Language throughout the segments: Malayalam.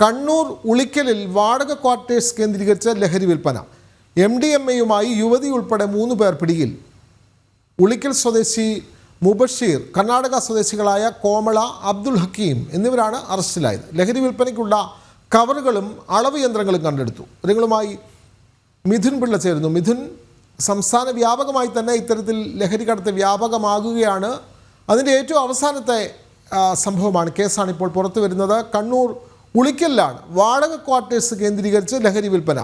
കണ്ണൂർ ഉളിക്കലിൽ വാടക ക്വാർട്ടേഴ്സ് കേന്ദ്രീകരിച്ച ലഹരി വിൽപ്പന. എം ഡി എം എയുമായി യുവതി ഉൾപ്പെടെ മൂന്ന് പേർ പിടിയിൽ. ഉളിക്കൽ സ്വദേശി മുബഷീർ കർണാടക സ്വദേശികളായ കോമള അബ്ദുൽ ഹക്കീം എന്നിവരാണ് അറസ്റ്റിലായത്. ലഹരി വിൽപ്പനയ്ക്കുള്ള കവറുകളും അളവ് യന്ത്രങ്ങളും കണ്ടെടുത്തു. ഇവരുമായി മിഥുൻ പിള്ള ചേരുന്നു. മിഥുൻ സംസ്ഥാന വ്യാപകമായി തന്നെ ഇത്തരത്തിൽ ലഹരി കടത്ത് വ്യാപകമാകുകയാണ്. അതിന്റെ ഏറ്റവും അവസാനത്തെ സംഭവമാണ്. കേസാണ് ഇപ്പോൾ പുറത്തു വരുന്നത് കണ്ണൂർ ഉളിക്കലിലാണ്. വാടക ക്വാർട്ടേഴ്സ് കേന്ദ്രീകരിച്ച് ലഹരി വിൽപ്പന.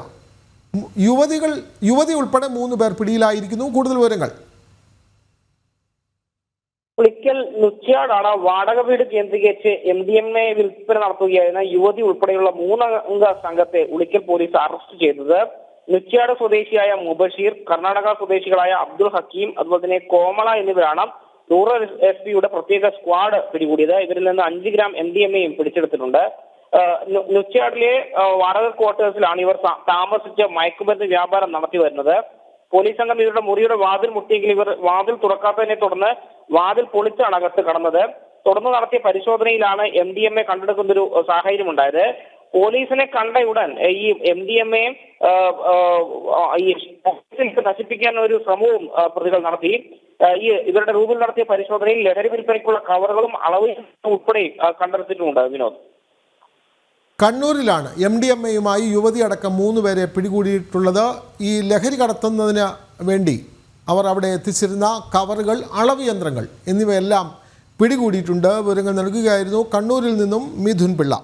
യുവതികൾ യുവതി ഉൾപ്പെടെ മൂന്ന് പേർ പിടിയിലായിരിക്കുന്നു. കൂടുതൽ വിവരങ്ങൾ. പുളിക്കൽ നുച്ചാടാണ് വാടക വീട് കേന്ദ്രീകരിച്ച് എം ഡി എം എ വിൽപ്പന നടത്തുകയായിരുന്ന യുവതി ഉൾപ്പെടെയുള്ള മൂന്നംഗ സംഘത്തെ ഉളിക്കൽ പോലീസ് അറസ്റ്റ് ചെയ്തത്. നുച്ചിയാട് സ്വദേശിയായ മുബഷീർ കർണാടക സ്വദേശികളായ അബ്ദുൾ ഹക്കീം അതുപോലെ തന്നെ കോമള എന്നിവരാണ് റൂറൽ എസ് പിയുടെ പ്രത്യേക സ്ക്വാഡ് പിടികൂടിയത്. ഇവരിൽ നിന്ന് അഞ്ച് ഗ്രാം എം ഡി എം എയും പിടിച്ചെടുത്തിട്ടുണ്ട്. നുച്ചാടിലെ വാടക ക്വാർട്ടേഴ്സിലാണ് ഇവർ താമസിച്ച മയക്കുമരുന്ന് വ്യാപാരം നടത്തി വരുന്നത്. പോലീസ് സംഘം ഇവരുടെ മുറിയുടെ വാതിൽ മുട്ടിയെങ്കിൽ ഇവർ വാതിൽ തുറക്കാത്തതിനെ തുടർന്ന് വാതിൽ പൊളിച്ചാണ് അകത്ത് കടന്നത്. തുടർന്ന് നടത്തിയ പരിശോധനയിലാണ് എം ഡി എം എ കണ്ടെടുക്കുന്ന ഒരു സാഹചര്യം ഉണ്ടായത് പോലീസിനെ കണ്ട ഉടൻ ഈ എം ഡി എം എ ഈ നശിപ്പിക്കാൻ ഒരു ശ്രമവും പ്രതികൾ നടത്തി. ഈ ഇവരുടെ റൂമിൽ നടത്തിയ പരിശോധനയിൽ ലഹരി വിൽപ്പനയ്ക്കുള്ള കവറുകളും അളവ് ഉൾപ്പെടെ കണ്ടെടുത്തിട്ടുമുണ്ട് വിനോദ്. കണ്ണൂരിലാണ് എം ഡി എം എയുമായി യുവതി അടക്കം മൂന്ന് പേരെ പിടികൂടിയിട്ടുള്ളത്. ഈ ലഹരി കടത്തുന്നതിന് വേണ്ടി അവർ അവിടെ എത്തിച്ചിരുന്ന കവറുകൾ അളവ് യന്ത്രങ്ങൾ എന്നിവയെല്ലാം പിടികൂടിയിട്ടുണ്ട്. വിവരങ്ങൾ നൽകുകയായിരുന്നു കണ്ണൂരിൽ നിന്നും മിഥുൻ പിള്ള.